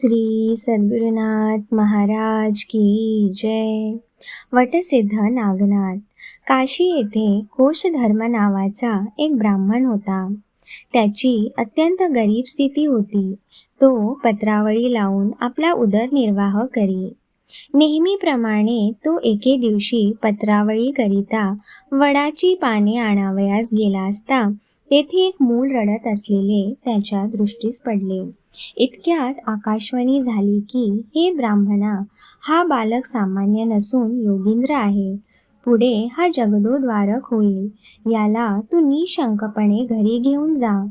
श्री सद्गुरुनाथ महाराज की जय. वटसिद्ध नागनाथ. काशी येथे कोशधर्म नावाचा एक ब्राह्मण होता. त्याची अत्यंत गरीब स्थिती होती. तो पत्रावळी लावून आपला उदरनिर्वाह करी. नेहमीप्रमाणे तो एके दिवशी पत्रावळीकरिता वडाची पाने आणावयास गेला असता तेथे एक मूल रडत असलेले त्याच्या दृष्टीस पडले. इतक्यात आकाशवाणी झाली की हे ब्राह्मणा हा बालक सामान्य नसून योगींद्र आहे. पुढे हा जगदोद्वारक होईल. याला तू निशंकपणे घरी घेऊन जा.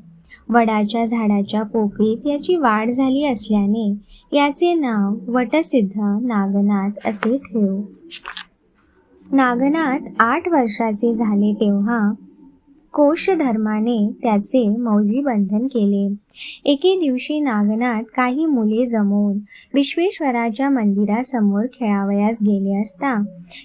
वडाच्या झाडाच्या पोकळीत याची वाढ झाली असल्याने याचे नाव वटसिद्ध नागनाथ असे ठेव. नागनाथ आठ वर्षाचे झाले तेव्हा कोश धर्माने त्याचे मौजी बंधन केले. एके दिवशी नागनाथ काही मुले जमवून विश्वेश्वराच्या मंदिरासमोर खेळावयास गेले असता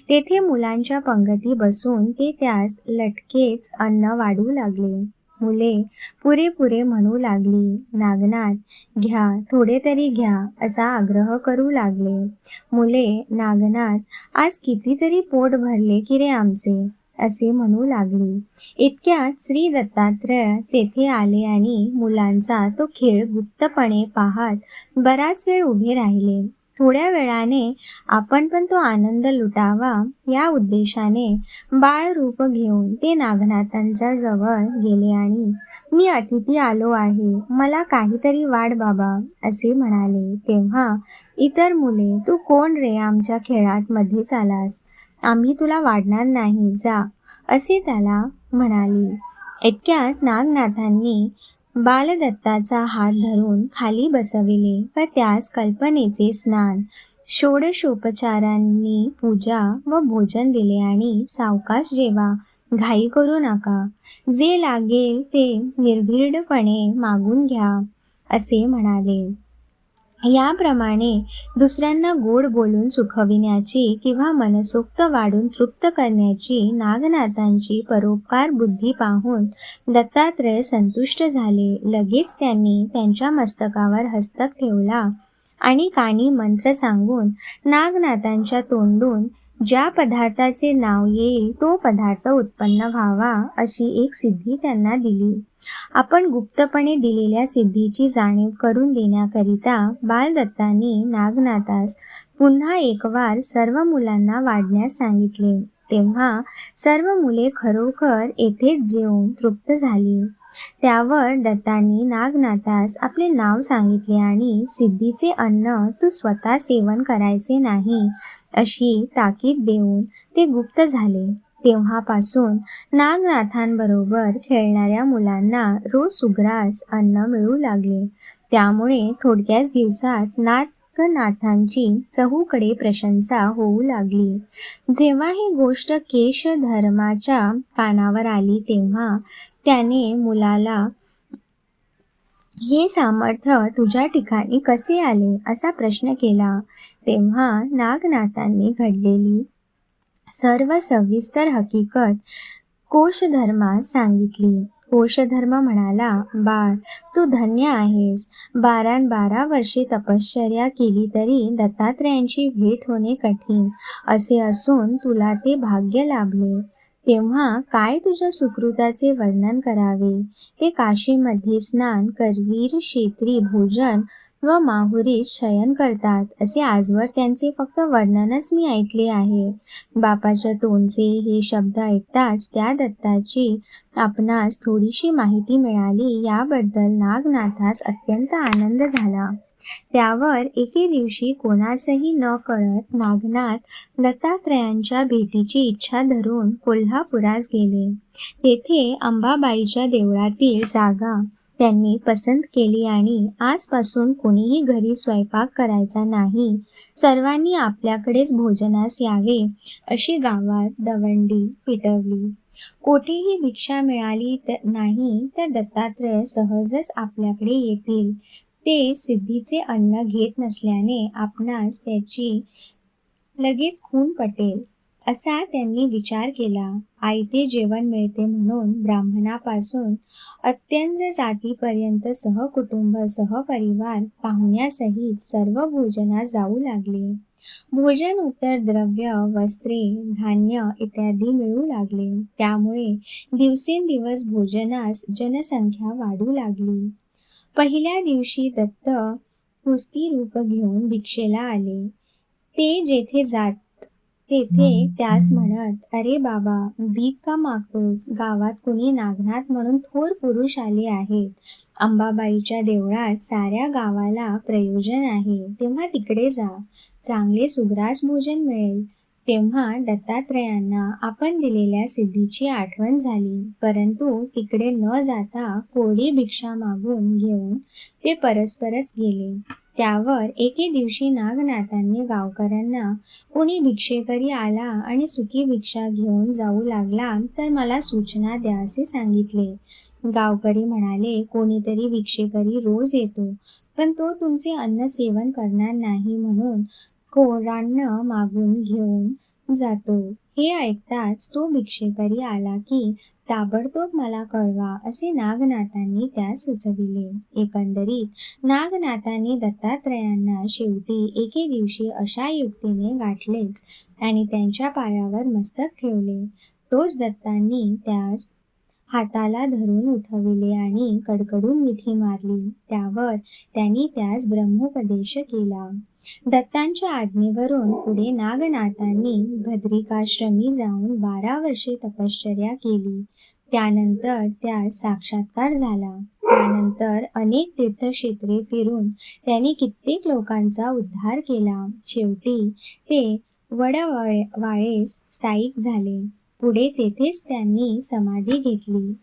तेथे मुलांच्या पंगती बसून ते त्यास लटकेच अन्न वाढू लागले. मुले पुरेपुरे म्हणू लागली. नागनाथ घ्या थोडे तरी घ्या असा आग्रह करू लागले. मुले नागनाथ आज कितीतरी पोट भरले की रे आमचे असे म्हणू लागली. इतक्यात श्री दत्तात्रय तेथे आले आणि मुलांचा तो खेळ गुप्तपणे पाहत बराच वेळ उभे राहिले. थोड्या वेळाने आपण पण तो आनंद लुटावा या उद्देशाने बाळ रूप घेऊन ते नागनाथांच्या जवळ गेले आणि मी अतिथी आलो आहे मला काहीतरी वाढ बाबा असे म्हणाले. तेव्हा इतर मुले तू कोण रे आमच्या खेळात मध्येच आलास आम्ही तुला वाढणार नाही जा असे त्याला म्हणाली. इतक्यात नागनाथांनी बालदत्ताचा हात धरून खाली बसविले व त्यास कल्पनेचे स्नान षोडशोपचारांनी पूजा व भोजन दिले आणि सावकाश जेवा घाई करू नका. जे लागेल ते निर्भीडपणे मागून घ्या असे म्हणाले. याप्रमाणे दुसऱ्यांना गोड बोलून सुखविण्याची किंवा मनसोक्त वाढून तृप्त करण्याची नागनाथांची परोपकार बुद्धी पाहून दत्तात्रय संतुष्ट झाले. लगेच त्यांनी त्यांच्या मस्तकावर हस्तक ठेवला. आणि काणी मंत्र सांगून नागनाथांच्या तोंडून ज्या पदार्थाचे नाव येईल तो पदार्थ उत्पन्न व्हावा अशी एक सिद्धी त्यांना दिली. आपण गुप्तपणे दिलेल्या सिद्धीची जाणीव करून देण्याकरिता बालदत्तांनी नागनाथास पुन्हा एक वार सर्व मुलांना वाढण्यास सांगितले. तेव्हा सर्व मुले खरोखर येथेच जेवून तृप्त झाली. त्यावर दत्तांनी नागनाथास आपले नाव सांगितले आणि सिद्धीचे अन्न तू स्वतः सेवन करायचे नाही अशी ताकीद देऊन ते गुप्त झाले. तेव्हापासून नागनाथांबरोबर खेळणाऱ्या मुलांना रोज सुग्रास अन्न मिळू लागले. त्यामुळे थोडक्याच दिवसात नाथ नाथांची चहूकडे प्रशंसा होऊ लागली. जेव्हा ही गोष्ट केश धर्माच्या कानावर आली तेव्हा त्याने मुलाला हे सामर्थ्य तुझ्या ठिकाणी कसे आले? असा प्रश्न केला. तेव्हा नागनाथांनी घडलेली सर्व सविस्तर हकीकत कोशधर्मास सांगितली. कोशधर्म म्हणाला बाळ तू धन्य आहेस. बारान बारा वर्षे तपश्चर्या केली तरी दत्तात्रयांची भेट होणे कठीण असे असून तुला ते भाग्य लाभले. तेव्हा काय तुझ्या सुकृताचे वर्णन करावे? ते काशीमध्ये स्नान करवीर क्षेत्री भोजन व माहुरीत शयन करतात असे आजवर त्यांचे फक्त वर्णनच मी ऐकले आहे. बापाच्या तोंडचे हे शब्द ऐकताच त्या दत्ताची आपणास थोडीशी माहिती मिळाली याबद्दल नागनाथास अत्यंत आनंद झाला. त्यावर एके दिवशी कोणासही न कळत नागनाथ दत्तात्रयांच्या भेटीची इच्छा धरून कोल्हापुरास गेले. तेथे अंबाबाईच्या देवळातील जागा त्यांनी पसंत केली आणि आजपासून कोणीही घरी स्वयंपाक करायचा नाही. सर्वांनी आपल्याकडेच भोजनास यावे अशी गावात दवंडी पिटवली. कोठेही भिक्षा मिळाली तर नाही तर दत्तात्रय सहजच आपल्याकडे येतील. ते सिद्धीचे अन्न घेत नसल्याने आपणास त्याची लगेच खून पटेल असा त्यांनी विचार केला. आयते जेवण मिळते म्हणून ब्राह्मणापासून अत्यंत जातीपर्यंत सहकुटुंब सहपरिवार पाहुण्यासहित सर्व भोजनास जाऊ लागले. भोजन उत्तर द्रव्य वस्त्रे धान्य इत्यादी मिळू लागले. त्यामुळे दिवसेंदिवस भोजनास जनसंख्या वाढू लागली. पहिल्या दिवशी दत्त कुस्ती रूप घेऊन भिक्षेला आले. ते जेथे जात तेथे त्यास म्हणत अरे बाबा भीक का मागतोस? गावात कुणी नागनाथ म्हणून थोर पुरुष आले आहेत. अंबाबाईच्या देवळात साऱ्या गावाला प्रयोजन आहे. तेव्हा तिकडे जा. चांगले सुग्रास भोजन मिळेल. तेव्हा दत्तात्रयांना आपण दिलेल्या सिद्धीची आठवण झाली. परंतु तिकडे न जाता कोळी भिक्षा मागून घेऊन ते परस्परच गेले. त्यावर एके दिवशी नागनाथांनी गावकऱ्यांना कोणी भिक्षेकरी आला आणि सुकी भिक्षा घेऊन जाऊ लागला तर मला सूचना द्या असे सांगितले. गावकरी म्हणाले कोणीतरी भिक्षेकरी रोज येतो पण तो तुमचे अन्न सेवन करणार नाही म्हणून कोरांना मागून घेऊन जातो. हे ऐकताच तो भिक्षेकरी आला की ताबडतोब मला कळवा असे नागनाथांनी त्यास सुचविले. एकंदरीत नागनाथांनी दत्तात्रयांना शेवटी एके दिवशी अशा युक्तीने गाठलेच आणि त्यांच्या पायावर मस्तक ठेवले. तोच दत्तांनी त्यास हाताला धरून उठविले आणि कडकडून मिठी मारली. त्यावर त्यांनी त्यास ब्रह्मोपदेश केला. दत्तांच्या आज्ञेवरून पुढे नागनाथांनी भद्रिकाश्रमी जाऊन बारा वर्षे तपश्चर्या केली. त्यानंतर त्यास साक्षात्कार झाला. त्यानंतर अनेक तीर्थक्षेत्रे फिरून त्यांनी कित्येक लोकांचा उद्धार केला. शेवटी ते वडवाळेस स्थायिक झाले. पुढे तेथेच त्यांनी समाधी घेतली.